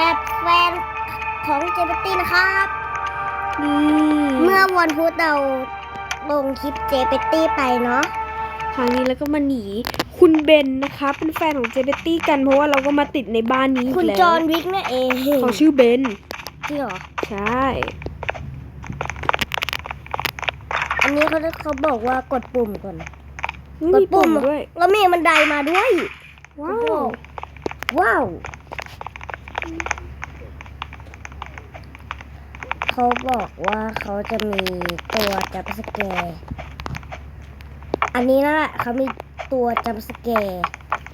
แบบแฟนของเจเปตตี้นะครับนี่เมื่อวันพุธเราลงคลิปเจเปตตี้ไปเนาะครั้งนี้แล้วก็มาหนีคุณเบนนะคะเป็นแฟนของเจเบตตี้กันเพราะว่าเราก็มาติดในบ้านนี้อีกคุณแล้วจอห์นวิกนั่นเองเขาชื่อเบนจริงเหรอใช่ อันนี้เขาเขาบอกว่ากดปุ่มก่อนนี่กดมีปุ่มปุ่มด้วยแล้วมีบันไดมาด้วย ว้าโอ้วว้าว เขาบอกว่าเขาจะมีตัวจับสแกร์อันนี้นั่นแหละเขามีตัวจับสแกร์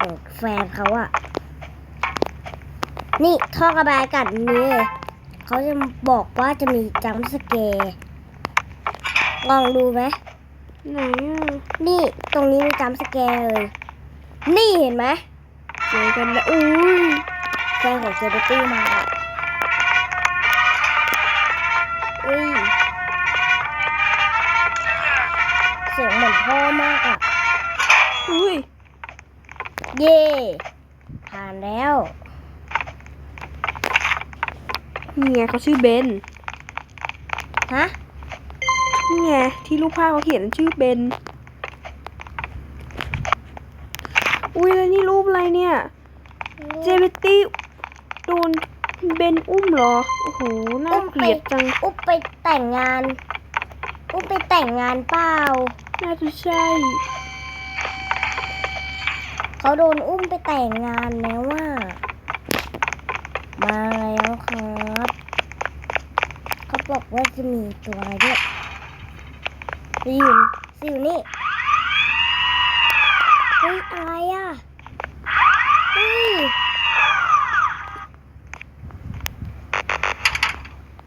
ของแฟนเขาอะนี่ท่อกระบายอากาศนี้เลยเขาจะบอกว่าจะมีจัมสแกร์ลองดูไหมไหนนี่ตรงนี้มีจัมสแกร์เลย นี่เห็นไหมเจอกันแล้วอุ้ย แฟนของเจเบตตี้มาอะอุ้ยเสียงเหมือนพ่อมากอะอุ้ย เย่ผ่านแล้วนี่ไงเขาชื่อเบน ฮะ นี่ไงที่รูปภาพเขาเขียนชื่อเบน อุ้ยแล้วนี่รูปอะไรเนี่ย เจเบตตี้ โดนเบนอุ้มเหรอ โอ้โห น่าเกลียดจัง อุ๊บไปแต่งงาน อุ๊บไปแต่งงานเปล่า น่าจะใช่ เขาโดนอุ้มไปแต่งงานแล้วว่า มาแล้วครับ เขาบอกว่าจะมีตัวอะไรด้วยสิวสิวนี่ เฮ้ยอะไรอะ เฮ้ย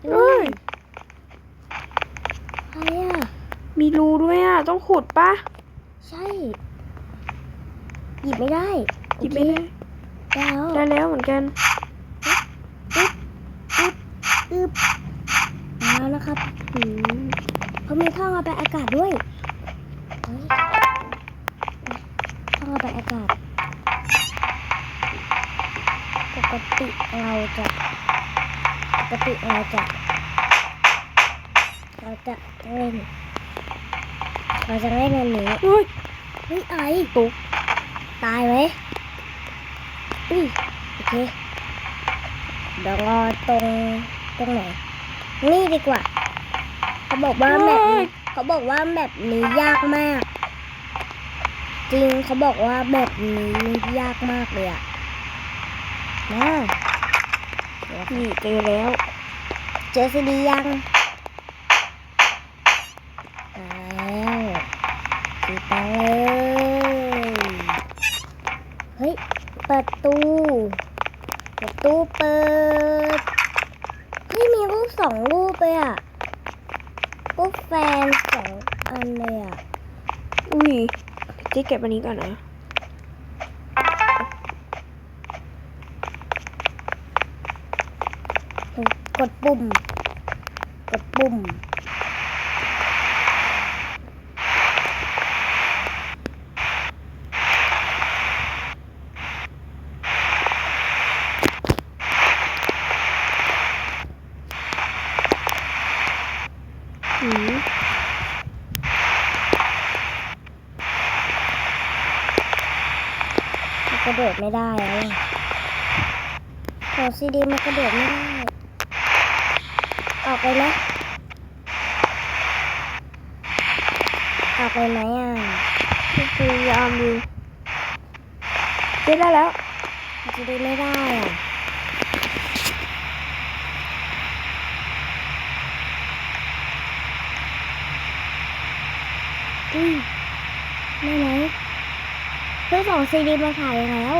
เฮ้ย อะไรอะ มีรูด้วยอะ ต้อง ขุดปะใช่ หยิบไม่ได้หยิบไม่ได้แล้วได้แล้วเหมือนกันอึบมาแล้วนะครับอืมเขามีท่อระบายอากาศด้วยเฮ้ยท่อระบายอากาศ ปกติเราจะปกติเราจะเราจะเล่น เราจะเล่นอันนี้อุ้ยเฮ้ยไอตุ๊กตายไหมอุ้ยโอเคเดี๋ยวรอตรงตรงไหนนี่ดีกว่า เขาบอกว่าแมปนี้เขาบอกว่าแมปนี้ยากมาก จริงเขาบอกว่าแบบนี้ยากมากเลยอะมาเดี๋ยวนี่เจอแล้ว เจอซีดียังมาแล้วสีตังเลย เฮ้ย ประตู ประตูเปิดเฮ้ยมีรูปสองรูปเลยอะรูปแฟนสองอันเลยอะอุ้ยเจ๊เก็บอันนี้ก่อนนะกดปุ่ม กดปุ่ม อืม มันกระโดด ไม่ได้แล้วอะของซีดีมันกระโดดไม่ได้ ออกไปไหมออกไปไหมอะพยายามดูเจ๊ได้แล้วซีดีไม่ได้อะอุ้ยไม่ไหม เพื่อส่งซีดีมาถ่ายแล้ว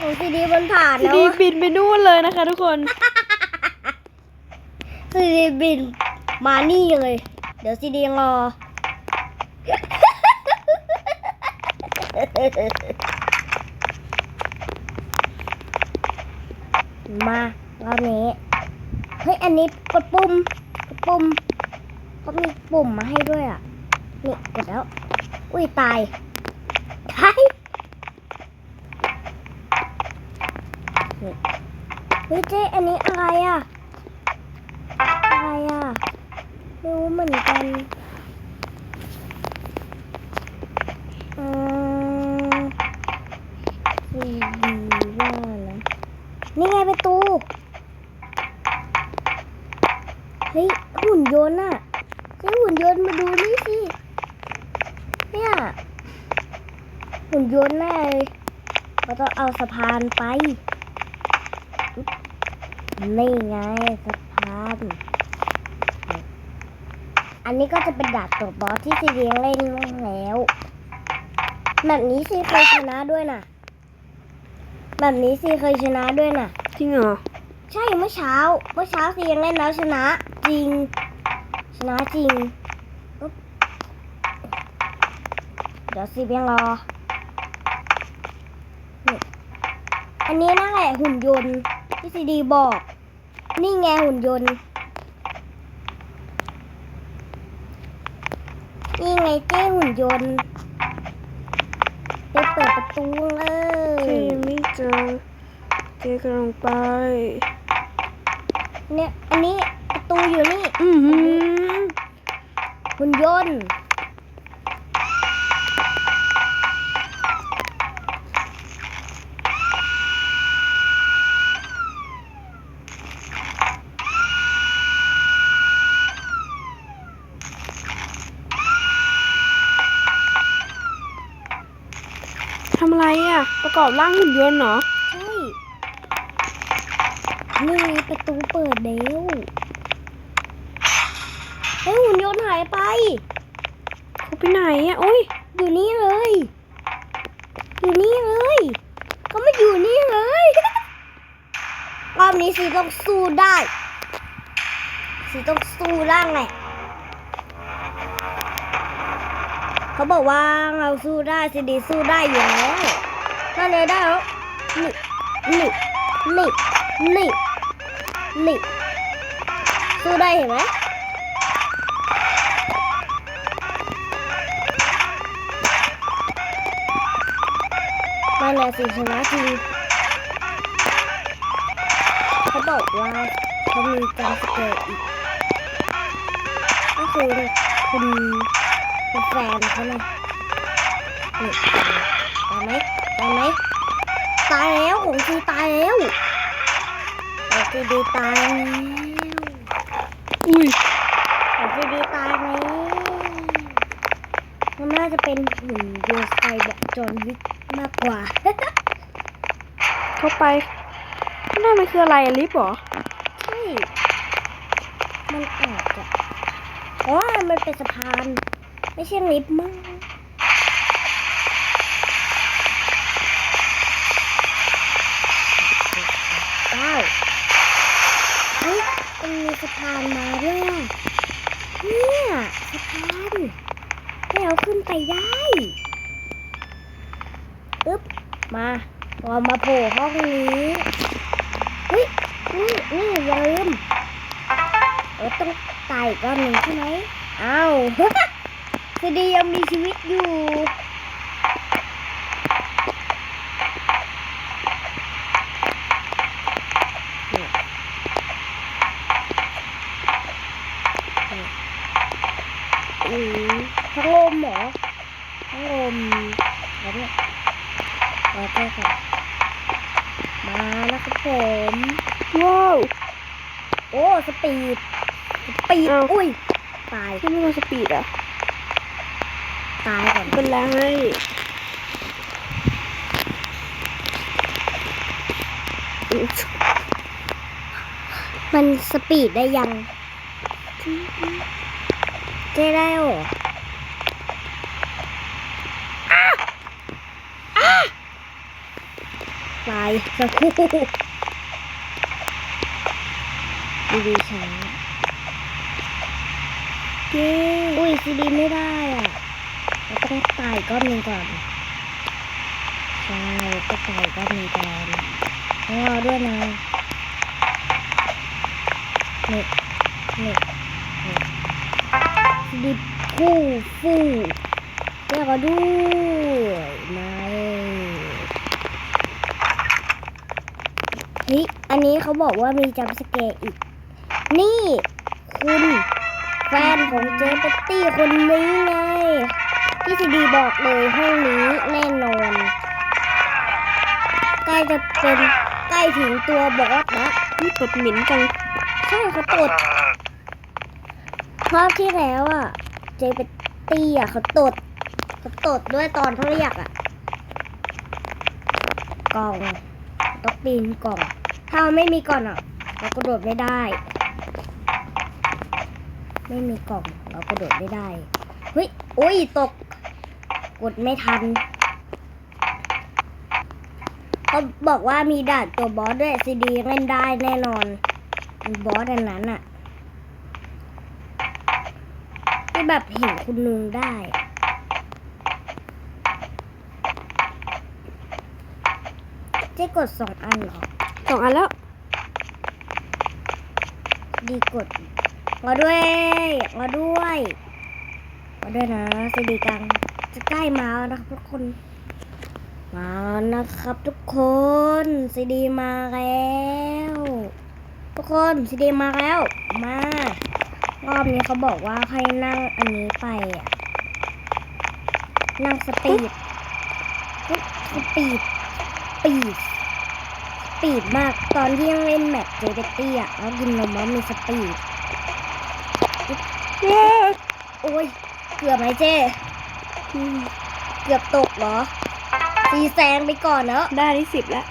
ส่งซีดีมันผ่านทีแล้วนี้อะบินไปนู่นเลยนะคะทุกคน ซีดีบินมานี่เลย เดี๋ยวซีดีรอ มารอบนี้ เฮ้ย อันนี้กดปุ่มกดปุ่มเขามีปุ่มมาให้ด้วยอะ นี่กดแล้ว อุ้ยตายตายนี่เฮ้ยเจ๊อันนี้อะไรอะ อะไรอะไม่รู้เหมือนกันอืมดีว่านะนี่ไงประตู เฮ้ย หุ่นยนต์อะเจ๊หุ่นยนต์มาดูนี่สิเนี่ย หุ่นยนต์แน่เลยเราต้องเอาสะพานไป นี่ไงสะพาน อันนี้ก็จะเป็นดาบตัวบอสที่ซีเรียงเล่นมาแล้ว แบบนี้ซีเคยชนะด้วยนะแบบนี้ซีเคยชนะด้วยนะจริงเหรอ ใช่เมื่อเช้า เมื่อเช้าซียังเล่นแล้วชนะ จริง ชนะจริงอุ๊บเดี๋ยวซียังรอนี่ อันนี้นั่นแหละหุ่นยนต์ที่ซีดีบอก นี่ไงหุ่นยนต์ นี่ไงเจ้หุ่นยนต์ไปเปิดประตูเลเจยยังไม่เจอเจกำลังไป เนี่ย อันนี้ประตูอยู่นี่ อือหือหุ่นยนต์ ทำอะไรอะ ประกอบร่างหุ่นยนต์เหรอ ใช่นี่ไงประตูเปิดแล้วเฮ้ยหุ่นยนต์หายไปเขาไปไหนอะโอ้ยอยู่นี่เลย อยู่นี่เลยเขาไม่อยู่นี่เลยรอบนี้สีต้องสู้ได้สีต้องสู้ร่างไง เขาบอกว่าเราสู้ได้สีดีสู้ได้อยู่แล้วนั่นเลยได้แล้วนี่นี่นี่นี่นี่สู้ได้เห็นไหมนั่นแหละสิชนะจริงเขาบอกว่าเขามีการสเกลอีกก็คือคุณ คุณแฟนเขาเนี่ยนี่ตายไหมตายไหมตายแล้วของซีตายแล้วของซีดีตายแล้วอุ้ยของซีดีตายแล้วมันน่าจะเป็นหุ่นยนต์ไฟแบบจอห์นวิกมากกว่า เข้าไปนั่นมันคืออะไรอะลิฟต์เหรอใช่มันอาจจะอ๋อมันเป็นสะพาน ไม่ใช่ลิฟต์มั้งเก้าเฮ้ยมันมีสะพานมาด้วยอะเนี่ยสะพานให้เราขึ้นไปได้อึ๊บ มาเรามาโผล่ห้องนี้เฮ้ยนี่นี่อย่าลืมเออต้องตายอีกรอบหนึ่งใช่ไหมอ้าว คดียังมีชีวิตอยู่เนี่ยเนี่ยอืมทั้งลมเหรอทั้งลมแล้วเนี่ยรอแก้ก่อนมาแล้วครับผมว้าวโอ้ สปีด สปีดอ้าวอุ้ย ตายที่ไม่มาสปีดอะ ตายก่อนเป็นไรให้มันสปีดได้ยังเจ๊ได้เหรออ้าอ้าตายสักครู่ดีๆช้าเย้อุ้ยซีดีไม่ได้อะ เราต้องตายก้อนหนึ่งก่อนใช่ก็ตายก้อนหนึ่งก่อนรอด้วยนะนี่นี่นี่ซีดีคู่ฟู่เรียกว่าด้วยมาเฮ้ยอันนี้เขาบอกว่ามีจัมสแกร์อีก นี่ คุณแฟนของเจเปตตี้คนนี้ไง ที่ซีดีบอกเลยห้องนี้แน่นอนใกล้จะเป็นใกล้ถึงตัวบอสแล้วนี่ตดหม็นจังใช่เขาตดรอบที่แล้วอะ เจเปตีอะเขาตดเขาตดด้วยตอนเขาเรียกอะกล่องต้องปีนกล่อง ถ้าไม่มีกล่องอะ เรากระโดดไม่ได้ ไม่มีกล่อง เรากระโดดไม่ได้เฮ้ยโอ้ยตก กดไม่ทันเขาบอกว่ามีด่านตัวบอสด้วยซีดีเล่นได้แน่นอนบอสอันนั้นอะที่แบบเห็นคุณลุงได้เจ๊กดสองอันเหรอสองอันแล้ว ดีกดมาด้วยมาด้วยมาด้วยนะซีดีกัง จะใกล้มาแล้วนะครับทุกคน มาแล้วนะครับทุกคนซีดีมาแล้ว ทุกคนซีดีมาแล้ว มารอบนี้เขาบอกว่าให้นั่งอันนี้ไปอะนั่งสปีดสปีดปีดปีดมากตอนที่ยังเล่นแมปเจเบตตี้อะแล้วกินนมแล้วมีสปีดโอ้ยเกือบไหมเจ เกือบตกเหรอตีแซงไปก่อนเนอะได้ที่สิบแล้ว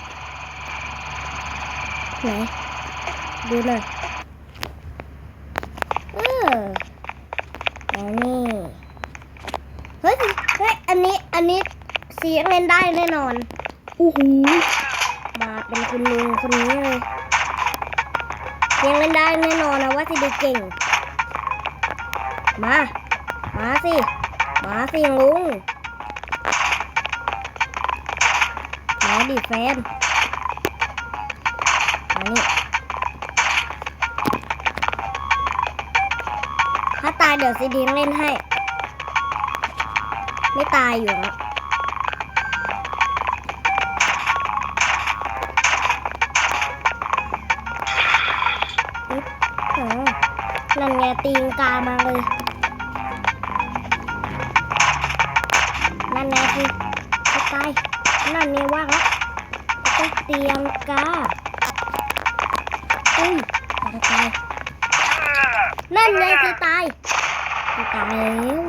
ไหน ดูหน่อยเออแล้วนี่เฮ้ยเฮ้ยอันนี้อันนี้เสียงเล่นได้แน่นอนโอ้โหมาเป็นคุณลุงคนนี้เลยเสียงเล่นได้แน่นอนนะว่าจะดีเก่ง มา มาสิ มาสิลุงมาดิแฟนมานี่ถ้าตายเดี๋ยวซีดีเล่นให้ ไม่ตายอยู่แล้วอ๋อนั่นไงตีนกามาเลย นั่นไงคือจะตายนั่นไงว่างแล้วต้องเตียงกาอุ้ยตายนั่นไงคือตายตายแล้ว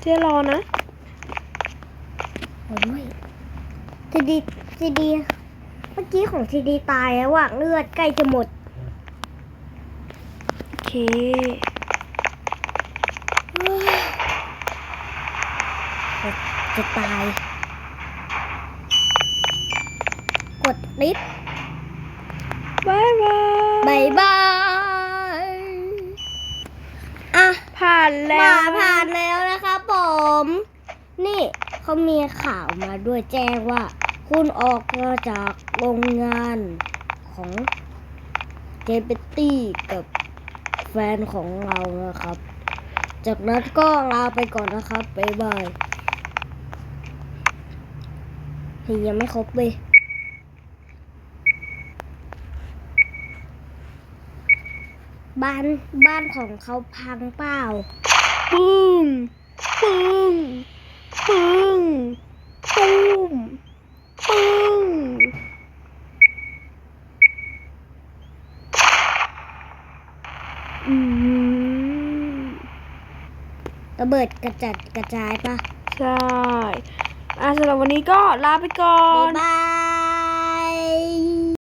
เจ๊รอนะโอ้ยทีดีทีดีเมื่อกี้ของทีดีตายแล้วอะเลือดใกล้จะหมด โอเค จะจะตาย กดลิฟต์บายบายบายบายอะ ผ่านแล้มาวผ่านแล้วนะครับผม นี่เขามีข่าวมาด้วยแจ้งว่า คุณออกมาจากโรงงานของเจเปตตี้กับแฟนของเรานะครับ จากนั้นก็ลาไปก่อนนะครับ บ๊ายบายเฮ้ ยยังไม่ครบเลยบ้านบ้านของเขาพังเปล่าปึ้งปึ้งปึ้งตุ้มปึ้งอืมระเบิดกระจัดกระจายปะใช่ อะสำหรับวันนี้ก็ลาไปก่อบ๊านยบาย